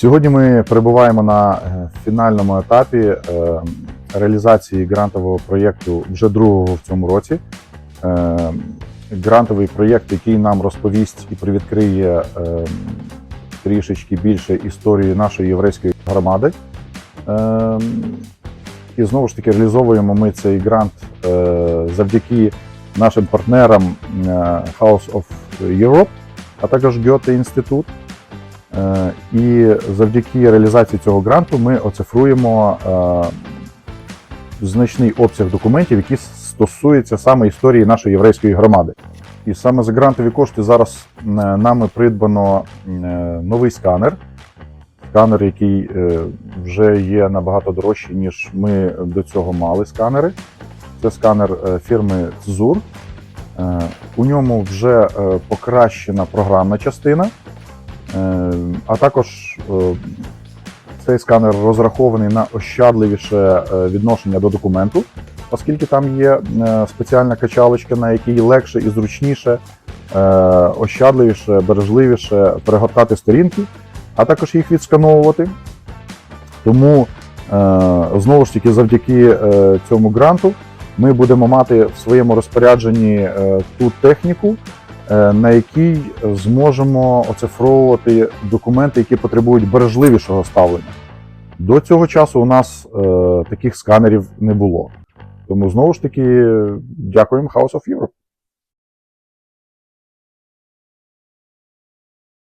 Сьогодні ми перебуваємо на е, фінальному етапі е, реалізації грантового проєкту вже другого в цьому році. Е, Грантовий проєкт, який нам розповість і привідкриє трішечки більше історії нашої єврейської громади. І знову ж таки реалізовуємо ми цей грант завдяки нашим партнерам House of Europe, а також Goethe інститут. Е, І завдяки реалізації цього гранту ми оцифруємо е, значний обсяг документів, які стосуються саме історії нашої єврейської громади. І саме за грантові кошти зараз е, нами придбано новий сканер. Сканер, який вже є набагато дорожчий, ніж ми до цього мали сканери. Це сканер фірми Цзур. У ньому вже покращена програмна частина. Е, А також е, цей сканер розрахований на ощадливіше е, відношення до документу, оскільки там є спеціальна качалочка, на якій легше і зручніше, ощадливіше, бережливіше перегортати сторінки, а також їх відскановувати. Тому знову ж таки, завдяки цьому гранту, ми будемо мати в своєму розпорядженні ту техніку, на якій зможемо оцифровувати документи, які потребують бережливішого ставлення. До цього часу у нас е, таких сканерів не було. Тому знову ж таки дякуємо House of Europe.